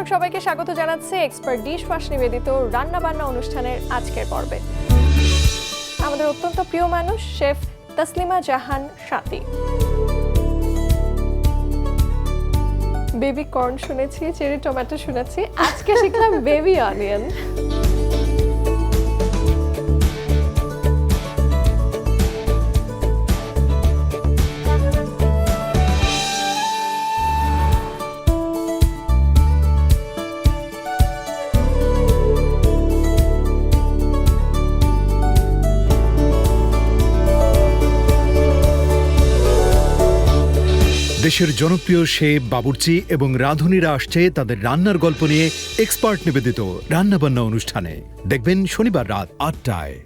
দর্শক, সবাইকে স্বাগত জানাচ্ছে এক্সপার্ট ডিশ ওয়াশ নিবেদিত রান্নাবান্না অনুষ্ঠানের আজকের পর্বে। আমাদের অত্যন্ত প্রিয় মানুষ chef Taslima Jahan Sati baby corn শুনেছি চেরি টমেটো শুনেছি, আজকে শিখলাম বেবি অনিয়ন দেশের জনপ্রিয় শেফ বাবুর্চি এবং রাঁধুনিরা আসছে তাদের রান্নার গল্প নিয়ে এক্সপার্ট নিবেদিত রান্নাবান্না অনুষ্ঠানে। দেখবেন শনিবার রাত আটটায়।